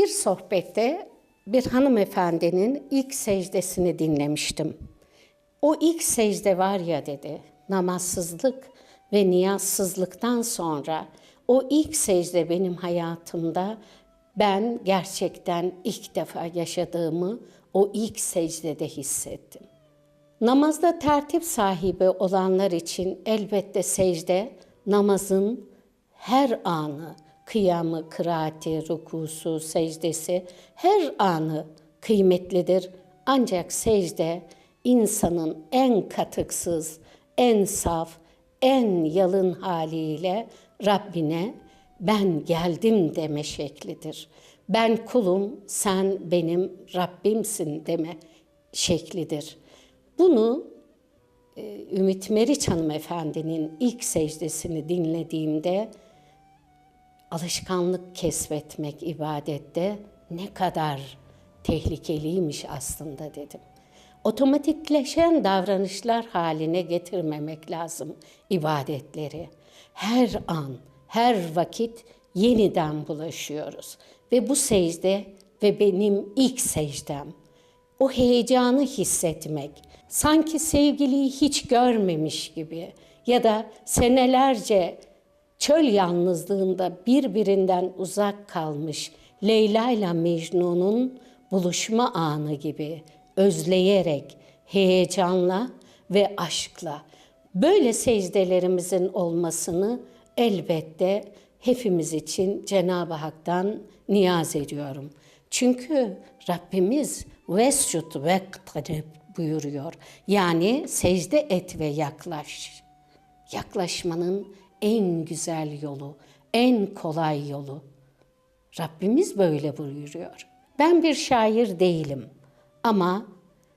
Bir sohbette bir hanımefendinin ilk secdesini dinlemiştim. O ilk secde var ya dedi, namazsızlık ve niyazsızlıktan sonra o ilk secde benim hayatımda ben gerçekten ilk defa yaşadığımı o ilk secdede hissettim. Namazda tertip sahibi olanlar için elbette secde namazın her anı, kıyamı, kıraati, rukusu, secdesi her anı kıymetlidir. Ancak secde insanın en katıksız, en saf, en yalın haliyle Rabbine ben geldim deme şeklidir. Ben kulum, sen benim Rabbimsin deme şeklidir. Bunu e, Ümit Meriç hanımefendinin ilk secdesini dinlediğimde alışkanlık kesbetmek ibadette ne kadar tehlikeliymiş aslında dedim. Otomatikleşen davranışlar haline getirmemek lazım ibadetleri. Her an, her vakit yeniden bulaşıyoruz. Ve bu secde ve benim ilk secdem. O heyecanı hissetmek, sanki sevgiliyi hiç görmemiş gibi ya da senelerce çöl yalnızlığında birbirinden uzak kalmış Leyla ile Mecnun'un buluşma anı gibi özleyerek, heyecanla ve aşkla böyle secdelerimizin olmasını elbette hepimiz için Cenab-ı Hak'tan niyaz ediyorum. Çünkü Rabbimiz vescut vektarib buyuruyor. Yani secde et ve yaklaş. Yaklaşmanın en güzel yolu, en kolay yolu. Rabbimiz böyle buyuruyor. Ben bir şair değilim ama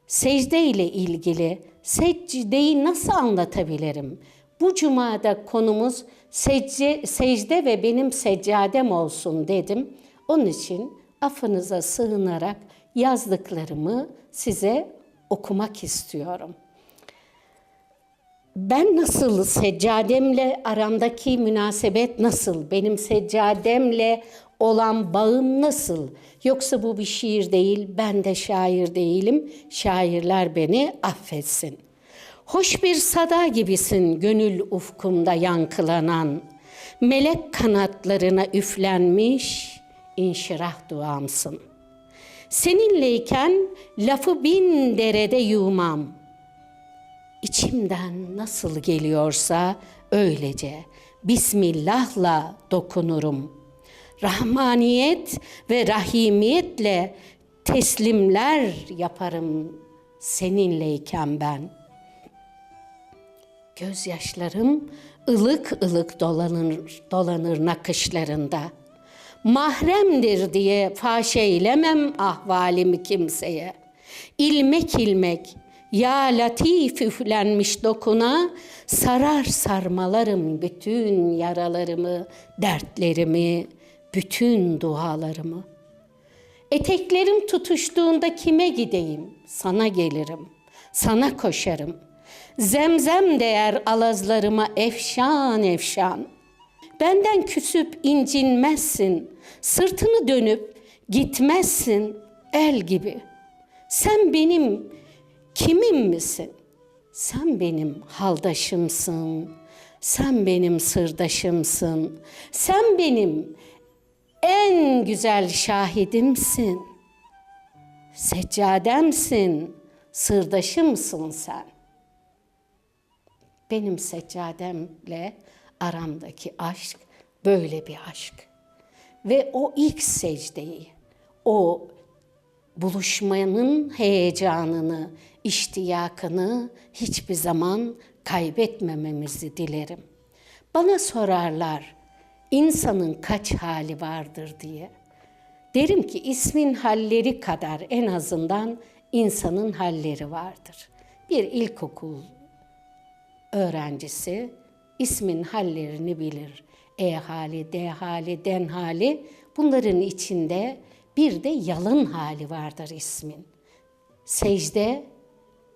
secde ile ilgili secdeyi nasıl anlatabilirim? Bu cumada konumuz secde, secde ve benim seccadem olsun dedim. Onun için affınıza sığınarak yazdıklarımı size okumak istiyorum. Ben nasıl seccademle aramdaki münasebet nasıl? Benim seccademle olan bağım nasıl? Yoksa bu bir şiir değil, ben de şair değilim. Şairler beni affetsin. Hoş bir sada gibisin gönül ufkumda yankılanan. Melek kanatlarına üflenmiş inşirah duamsın. Seninleyken lafı bin derede yumam. İçimden nasıl geliyorsa öylece Bismillah'la dokunurum. Rahmaniyet ve rahimiyetle teslimler yaparım seninleyken ben. Gözyaşlarım ılık ılık dolanır, dolanır nakışlarında. Mahremdir diye faş eylemem ahvalimi kimseye. İlmek ilmek, ya latif üflenmiş dokuna, sarar sarmalarım bütün yaralarımı, dertlerimi, bütün dualarımı. Eteklerim tutuştuğunda kime gideyim? Sana gelirim, sana koşarım. Zemzem değer alazlarıma efşan efşan. Benden küsüp incinmezsin, sırtını dönüp gitmezsin el gibi. Sen benim kimim misin? Sen benim haldaşımsın. Sen benim sırdaşımsın. Sen benim en güzel şahidimsin. Seccademsin, sırdaşımsın sen. Benim seccademle aramdaki aşk böyle bir aşk. Ve o ilk secdeyi, o buluşmanın heyecanını, iştiyakını hiçbir zaman kaybetmememizi dilerim. Bana sorarlar, insanın kaç hali vardır diye. Derim ki ismin halleri kadar en azından insanın halleri vardır. Bir ilkokul öğrencisi ismin hallerini bilir. E hali, D hali, den hali bunların içinde bir de yalın hali vardır ismin. Secde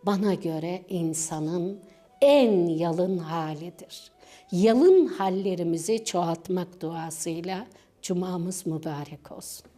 bana göre insanın en yalın halidir. Yalın hallerimizi çoğaltmak duasıyla cumamız mübarek olsun.